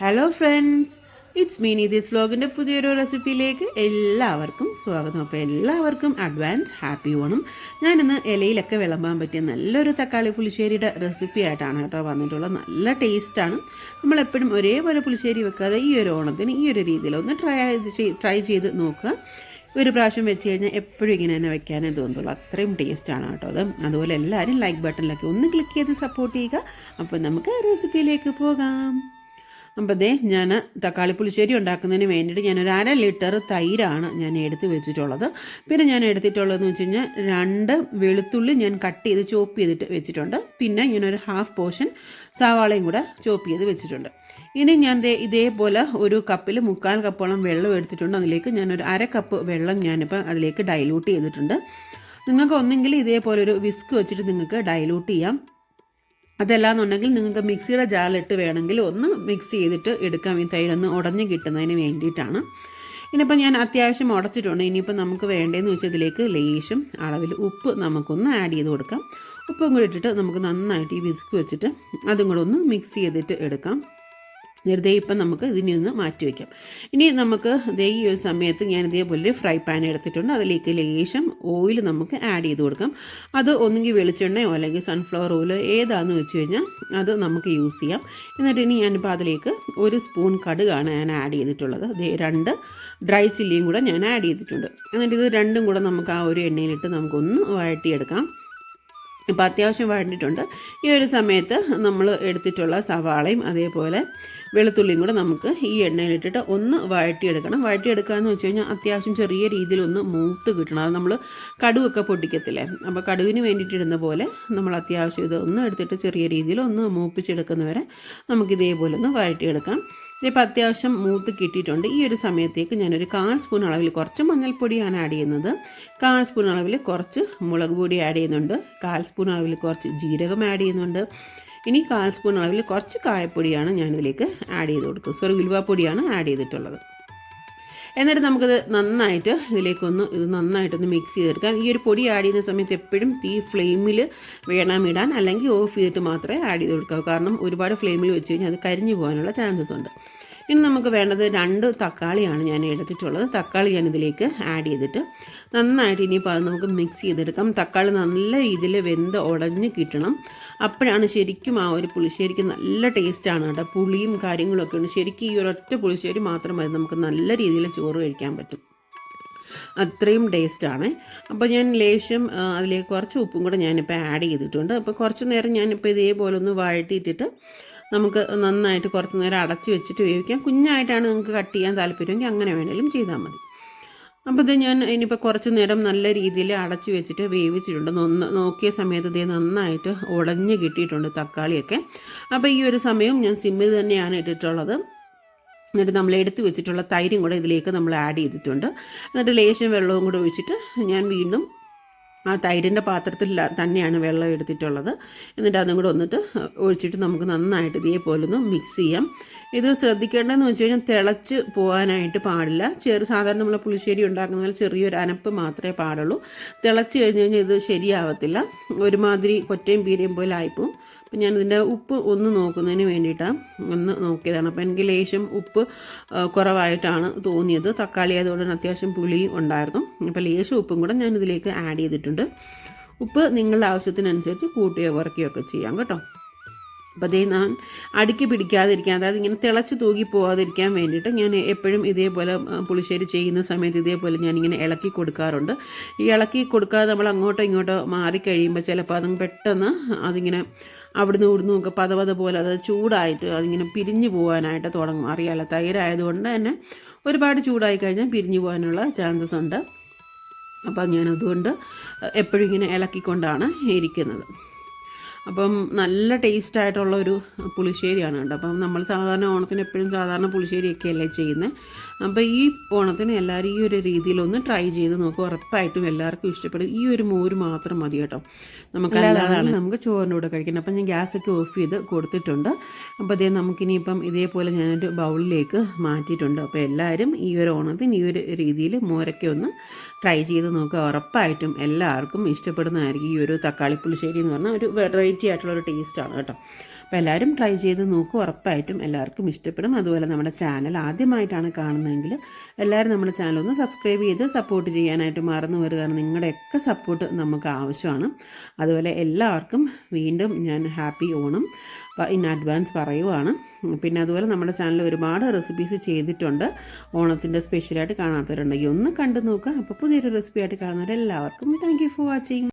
Hello friends it's Meeni this വ്ലോഗിന്റെ പുതിയൊരു റെസിപ്പിയിലേക്ക് എല്ലാവർക്കും സ്വാഗതം. അപ്പോൾ എല്ലാവർക്കും അഡ്വാൻസ് ഹാപ്പി ഓണം. ഞാനിന്ന് ഇലയിലൊക്കെ വിളമ്പാൻ പറ്റിയ നല്ലൊരു തക്കാളി പുളിശ്ശേരിയുടെ റെസിപ്പി ആയിട്ടാണ് കേട്ടോ വന്നിട്ടുള്ളത്. നല്ല ടേസ്റ്റാണ് നമ്മളെപ്പോഴും ഒരേപോലെ പുളിശ്ശേരി വെക്കാതെ ഈ ഒരു ഓണത്തിന് ഈ ഒരു രീതിയിൽ ഒന്ന് ട്രൈ ട്രൈ ചെയ്ത് നോക്കുക. ഒരു പ്രാവശ്യം വെച്ച് കഴിഞ്ഞാൽ എപ്പോഴും ഇങ്ങനെ തന്നെ വെക്കാനേ തോന്നുള്ളൂ അത്രയും ടേസ്റ്റാണ് കേട്ടോ അത്. അതുപോലെ എല്ലാവരും ലൈക്ക് ബട്ടണിലൊക്കെ ഒന്ന് ക്ലിക്ക് ചെയ്ത് സപ്പോർട്ട് ചെയ്യുക. അപ്പോൾ നമുക്ക് റെസിപ്പിയിലേക്ക് പോകാം. അപ്പോൾ ഞാൻ തക്കാളി പുളിശ്ശേരി ഉണ്ടാക്കുന്നതിന് വേണ്ടിയിട്ട് ഞാനൊരു അര ലിറ്റർ തൈരാണ് ഞാൻ എടുത്ത് വെച്ചിട്ടുള്ളത്. പിന്നെ ഞാൻ എടുത്തിട്ടുള്ളതെന്ന് വെച്ച് കഴിഞ്ഞാൽ രണ്ട് വെളുത്തുള്ളി ഞാൻ കട്ട് ചെയ്ത് ചോപ്പ് ചെയ്തിട്ട് വെച്ചിട്ടുണ്ട്. പിന്നെ ഞാനൊരു ഹാഫ് പോർഷൻ സവാളയും കൂടെ ചോപ്പ് ചെയ്ത് വെച്ചിട്ടുണ്ട്. ഇനി ഞാൻ ഇതേപോലെ ഒരു കപ്പിൽ മുക്കാൽ കപ്പോളം വെള്ളം എടുത്തിട്ടുണ്ട്. അതിലേക്ക് ഞാനൊരു അര കപ്പ് വെള്ളം ഞാനിപ്പോൾ അതിലേക്ക് ഡൈലൂട്ട് ചെയ്തിട്ടുണ്ട്. നിങ്ങൾക്ക് ഒന്നെങ്കിൽ ഇതേപോലെ ഒരു വിസ്ക് വെച്ചിട്ട് നിങ്ങൾക്ക് ഡൈലൂട്ട് ചെയ്യാം. അതല്ലാന്നുണ്ടെങ്കിൽ നിങ്ങൾക്ക് മിക്സിയുടെ ജാലിട്ട് വേണമെങ്കിൽ ഒന്ന് മിക്സ് ചെയ്തിട്ട് എടുക്കാം. ഈ തൈരൊന്ന് ഉടഞ്ഞ് കിട്ടുന്നതിന് വേണ്ടിയിട്ടാണ്. ഇനിയിപ്പോൾ ഞാൻ അത്യാവശ്യം ഉടച്ചിട്ടുണ്ട്. ഇനിയിപ്പോൾ നമുക്ക് വേണ്ടതെന്ന് വെച്ചാൽ ഇതിലേക്ക് ലേശം അളവിൽ ഉപ്പ് നമുക്കൊന്ന് ആഡ് ചെയ്ത് കൊടുക്കാം. ഉപ്പും കൂടി ഇട്ടിട്ട് നമുക്ക് നന്നായിട്ട് ഈ വിസ്ക് വെച്ചിട്ട് അതും കൂടെ ഒന്ന് മിക്സ് ചെയ്തിട്ട് എടുക്കാം. വെറുതെ ഇപ്പം നമുക്ക് ഇതിനെ ഒന്ന് മാറ്റി വയ്ക്കാം. ഇനി നമുക്ക് ദേ ഈ ഒരു സമയത്ത് ഞാൻ ഇതേപോലെ ഫ്രൈ പാൻ എടുത്തിട്ടുണ്ട്. അതിലേക്ക് ലേശം ഓയിൽ നമുക്ക് ആഡ് ചെയ്ത് കൊടുക്കാം. അത് ഒന്നുകിൽ വെളിച്ചെണ്ണയോ അല്ലെങ്കിൽ സൺഫ്ലവർ ഓയിൽ ഏതാന്ന് വെച്ച് കഴിഞ്ഞാൽ അത് നമുക്ക് യൂസ് ചെയ്യാം. എന്നിട്ട് ഇനി ഞാനിപ്പോൾ അതിലേക്ക് ഒരു സ്പൂൺ കടുകാണ് ഞാൻ ആഡ് ചെയ്തിട്ടുള്ളത്. രണ്ട് ഡ്രൈ ചില്ലിയും കൂടെ ഞാൻ ആഡ് ചെയ്തിട്ടുണ്ട്. എന്നിട്ട് ഇത് രണ്ടും കൂടെ നമുക്ക് ആ ഒരു എണ്ണയിലിട്ട് നമുക്കൊന്ന് വഴട്ടിയെടുക്കാം ഇപ്പോൾ അത്യാവശ്യം വഴണ്ടിട്ടുണ്ട് ഈ ഒരു സമയത്ത് നമ്മൾ എടുത്തിട്ടുള്ള സവാളയും അതേപോലെ വെളുത്തുള്ളിയും കൂടെ നമുക്ക് ഈ എണ്ണയിലിട്ടിട്ട് ഒന്ന് വഴറ്റിയെടുക്കണം. വഴറ്റിയെടുക്കുക എന്ന് വെച്ച് കഴിഞ്ഞാൽ അത്യാവശ്യം ചെറിയ രീതിയിൽ ഒന്ന് മൂത്ത് കിട്ടണം. അത് നമ്മൾ കടുവൊക്കെ പൊട്ടിക്കത്തില്ലേ? അപ്പോൾ കടുവിന് വേണ്ടിയിട്ടിടുന്ന പോലെ നമ്മൾ അത്യാവശ്യം ഇത് ഒന്ന് എടുത്തിട്ട് ചെറിയ രീതിയിൽ ഒന്ന് മൂപ്പിച്ചെടുക്കുന്നവരെ നമുക്ക് ഇതേപോലെ ഒന്ന് വഴറ്റിയെടുക്കാം. ഇതിപ്പോൾ അത്യാവശ്യം മൂത്ത് കിട്ടിയിട്ടുണ്ട്. ഈ ഒരു സമയത്തേക്ക് ഞാനൊരു കാൽ സ്പൂൺ അളവിൽ കുറച്ച് മഞ്ഞൾപ്പൊടിയാണ് ആഡ് ചെയ്യുന്നത്. കാൽ സ്പൂൺ അളവിൽ കുറച്ച് മുളക് പൊടി ആഡ് ചെയ്യുന്നുണ്ട്. കാൽ സ്പൂൺ അളവിൽ കുറച്ച് ജീരകം ആഡ് ചെയ്യുന്നുണ്ട്. ഇനി കാൽ സ്പൂൺ അളവിൽ കുറച്ച് കായപ്പൊടിയാണ് ഞാനിതിലേക്ക് ആഡ് ചെയ്ത് കൊടുക്കുന്നത് സോറി ഉലുവാപ്പൊടിയാണ് ആഡ് ചെയ്തിട്ടുള്ളത്. എന്നിട്ട് നമുക്കിത് നന്നായിട്ട് ഇതിലേക്കൊന്ന് ഇത് നന്നായിട്ടൊന്ന് മിക്സ് ചെയ്തെടുക്കാം. ഈ ഒരു പൊടി ആഡ് ചെയ്യുന്ന സമയത്ത് എപ്പോഴും തീ ഫ്ലെയിമിൽ വേണം ഇടാൻ അല്ലെങ്കിൽ ഓഫ് ചെയ്തിട്ട് മാത്രമേ ആഡ് ചെയ്ത് കൊടുക്കാവൂ. കാരണം ഒരുപാട് ഫ്ലെയിമിൽ വെച്ച് കഴിഞ്ഞാൽ അത് കരിഞ്ഞു പോകാനുള്ള ചാൻസസ് ഉണ്ട്. ഇനി നമുക്ക് വേണ്ടത് രണ്ട് തക്കാളിയാണ് ഞാൻ എടുത്തിട്ടുള്ളത്. തക്കാളി ഞാൻ ഇതിലേക്ക് ആഡ് ചെയ്തിട്ട് നന്നായിട്ട് ഇനിയിപ്പോൾ അത് നമുക്ക് മിക്സ് ചെയ്തെടുക്കാം. തക്കാളി നല്ല രീതിയിൽ വെന്ത് ഉടഞ്ഞ് കിട്ടണം. അപ്പോഴാണ് ശരിക്കും ആ ഒരു പുളിശ്ശേരിക്ക് നല്ല ടേസ്റ്റാണ് കേട്ടോ. പുളിയും കാര്യങ്ങളൊക്കെയാണ് ശരിക്കും ഈ ഒരൊറ്റ പുളിശ്ശേരി മാത്രം മതി. നമുക്ക് നല്ല രീതിയിൽ ചോറ് കഴിക്കാൻ പറ്റും. അത്രയും ടേസ്റ്റാണ് അപ്പോൾ ഞാൻ ലേശം അതിലേക്ക് കുറച്ച് ഉപ്പും കൂടെ ഞാനിപ്പോൾ ആഡ് ചെയ്തിട്ടുണ്ട്. അപ്പോൾ കുറച്ച് നേരം ഞാനിപ്പോൾ ഇതേപോലെ ഒന്ന് വഴറ്റിയിട്ടിട്ട് നമുക്ക് നന്നായിട്ട് കുറച്ച് നേരം അടച്ചു വെച്ചിട്ട് വേവിക്കാം. കുഞ്ഞായിട്ടാണ് നിങ്ങൾക്ക് കട്ട് ചെയ്യാൻ താല്പര്യമെങ്കിൽ അങ്ങനെ വേണമെങ്കിലും ചെയ്താൽ മതി. അപ്പോൾ ഇത് ഞാൻ ഇനിയിപ്പോൾ കുറച്ച് നേരം നല്ല രീതിയിൽ അടച്ചു വെച്ചിട്ട് വേവിച്ചിട്ടുണ്ട്. നന്ന നോക്കിയ സമയത്ത് ഇത് നന്നായിട്ട് ഉടഞ്ഞ് കിട്ടിയിട്ടുണ്ട് തക്കാളിയൊക്കെ. അപ്പോൾ ഈ ഒരു സമയം ഞാൻ സിമ്മിൽ തന്നെയാണ് ഇട്ടിട്ടുള്ളത്. എന്നിട്ട് നമ്മൾ എടുത്തു വെച്ചിട്ടുള്ള തൈരും കൂടെ ഇതിലേക്ക് നമ്മൾ ആഡ് ചെയ്തിട്ടുണ്ട്. എന്നിട്ട് ലേശം വെള്ളവും കൂടെ ഒഴിച്ചിട്ട് ഞാൻ വീണ്ടും ആ തൈരിന്റെ പാത്രത്തിൽ തന്നെയാണ് വെള്ളം എടുത്തിട്ടുള്ളത്. എന്നിട്ട് അതും കൂടെ വന്നിട്ട് ഒഴിച്ചിട്ട് നമുക്ക് നന്നായിട്ട് ഇതേപോലെ ഒന്ന് മിക്സ് ചെയ്യാം. ഇത് ശ്രദ്ധിക്കേണ്ടതെന്ന് വെച്ച് കഴിഞ്ഞാൽ തിളച്ച് പോകാനായിട്ട് പാടില്ല. ചെറു സാധാരണ നമ്മൾ പുളിശ്ശേരി ഉണ്ടാക്കുന്ന പോലെ ചെറിയൊരു അനപ്പ് മാത്രമേ പാടുള്ളൂ. തിളച്ച് കഴിഞ്ഞ് കഴിഞ്ഞാൽ ഇത് ശരിയാവത്തില്ല. ഒരുമാതിരി കൊറ്റയും പീരയും പോലെ ആയിപ്പോവും. അപ്പം ഞാനിതിന്റെ ഉപ്പ് ഒന്ന് നോക്കുന്നതിന് വേണ്ടിയിട്ടാണ് ഒന്ന് നോക്കിയതാണ്. അപ്പോൾ എനിക്ക് ലേശം ഉപ്പ് കുറവായിട്ടാണ് തോന്നിയത്. തക്കാളി ആയതുകൊണ്ട് അത്യാവശ്യം പുളിയും ഉണ്ടായിരുന്നു. അപ്പോൾ ലേശം ഉപ്പും കൂടെ ഞാനിതിലേക്ക് ആഡ് ചെയ്തിട്ടുണ്ട്. ഉപ്പ് നിങ്ങളുടെ ആവശ്യത്തിനനുസരിച്ച് കൂട്ടുകയോ കുറയ്ക്കുകയോ ഒക്കെ ചെയ്യാം കേട്ടോ. അപ്പോൾ അതേ ഞാൻ അടുക്കി പിടിക്കാതിരിക്കാൻ അതായത് ഇങ്ങനെ തിളച്ച് തൂകി പോകാതിരിക്കാൻ വേണ്ടിയിട്ട് ഞാൻ എപ്പോഴും ഇതേപോലെ പുളിശ്ശേരി ചെയ്യുന്ന സമയത്ത് ഇതേപോലെ ഞാനിങ്ങനെ ഇളക്കി കൊടുക്കാറുണ്ട്. ഈ ഇളക്കി കൊടുക്കാതെ നമ്മൾ അങ്ങോട്ടോ ഇങ്ങോട്ടോ മാറിക്കഴിയുമ്പോൾ ചിലപ്പോൾ അതും പെട്ടെന്ന് അതിങ്ങനെ അവിടുന്ന് ഇവിടുന്ന് ഒക്കെ പതപത പോലെ അത് ചൂടായിട്ട് അതിങ്ങനെ പിരിഞ്ഞു പോകാനായിട്ട് തുടങ്ങും. അറിയാമല്ലോ തൈരായതുകൊണ്ട് തന്നെ ഒരുപാട് ചൂടായി കഴിഞ്ഞാൽ പിരിഞ്ഞു പോകാനുള്ള ചാൻസസ് ഉണ്ട്. അപ്പോൾ ഞാൻ അതുകൊണ്ട് എപ്പോഴും ഇങ്ങനെ ഇളക്കിക്കൊണ്ടാണ് ഇരിക്കുന്നത്. അപ്പം നല്ല ടേസ്റ്റ് ആയിട്ടുള്ള ഒരു പുളിശ്ശേരിയാണ് കേട്ടോ. അപ്പം നമ്മൾ സാധാരണ ഓണത്തിന് എപ്പോഴും സാധാരണ പുളിശ്ശേരിയൊക്കെയല്ലേ ചെയ്യുന്നത് അപ്പോൾ ഈ ഓണത്തിന് എല്ലാവരും ഈ ഒരു രീതിയിലൊന്ന് ട്രൈ ചെയ്ത് നോക്കും. ഉറപ്പായിട്ടും എല്ലാവർക്കും ഇഷ്ടപ്പെടും. ഈ ഒരു മോര് മാത്രം മതി കേട്ടോ. നമുക്ക് അല്ലാതാണ് നമുക്ക് ചോറിന്റെ കൂടെ കഴിക്കണം. അപ്പം ഞാൻ ഗ്യാസൊക്കെ ഓഫ് ചെയ്ത് കൊടുത്തിട്ടുണ്ട്. അപ്പോൾ അതേ നമുക്കിനിയിപ്പം ഇതേപോലെ ഞാനൊരു ബൗളിലേക്ക് മാറ്റിയിട്ടുണ്ട്. അപ്പോൾ എല്ലാവരും ഈ ഒരു ഓണത്തിന് ഈ ഒരു രീതിയിൽ മോരൊക്കെ ഒന്ന് ട്രൈ ചെയ്ത് നോക്കുക ഉറപ്പായിട്ടും എല്ലാവർക്കും ഇഷ്ടപ്പെടുന്നതായിരിക്കും ഈ ഒരു തക്കാളി പുളിശ്ശേരി എന്ന് പറഞ്ഞാൽ ഒരു വെറൈറ്റി ആയിട്ടുള്ള ഒരു ടേസ്റ്റാണ് കേട്ടോ. അപ്പോൾ എല്ലാവരും ട്രൈ ചെയ്ത് നോക്കും ഉറപ്പായിട്ടും എല്ലാവർക്കും ഇഷ്ടപ്പെടും. അതുപോലെ നമ്മുടെ ചാനൽ ആദ്യമായിട്ടാണ് കാണുന്നതെങ്കിൽ എല്ലാവരും നമ്മുടെ ചാനൽ ഒന്ന് സബ്സ്ക്രൈബ് ചെയ്ത് സപ്പോർട്ട് ചെയ്യാനായിട്ട് മറന്നു വരിക കാരണം നിങ്ങളുടെയൊക്കെ സപ്പോർട്ട് നമുക്ക് ആവശ്യമാണ്. അതുപോലെ എല്ലാവർക്കും വീണ്ടും ഞാൻ ഹാപ്പി ഓണം ഇൻ അഡ്വാൻസ് പറയുവാണ്. പിന്നെ അതുപോലെ നമ്മുടെ ചാനലിൽ ഒരുപാട് റെസിപ്പീസ് ചെയ്തിട്ടുണ്ട്. ഓണത്തിന്റെ സ്പെഷ്യലായിട്ട് കാണാത്തവരുണ്ടെങ്കിൽ ഒന്ന് കണ്ടു നോക്കുക. അപ്പോൾ പുതിയൊരു റെസിപ്പി ആയിട്ട് കാണുന്നവരെല്ലാവർക്കും താങ്ക് യു ഫോർ വാച്ചിങ്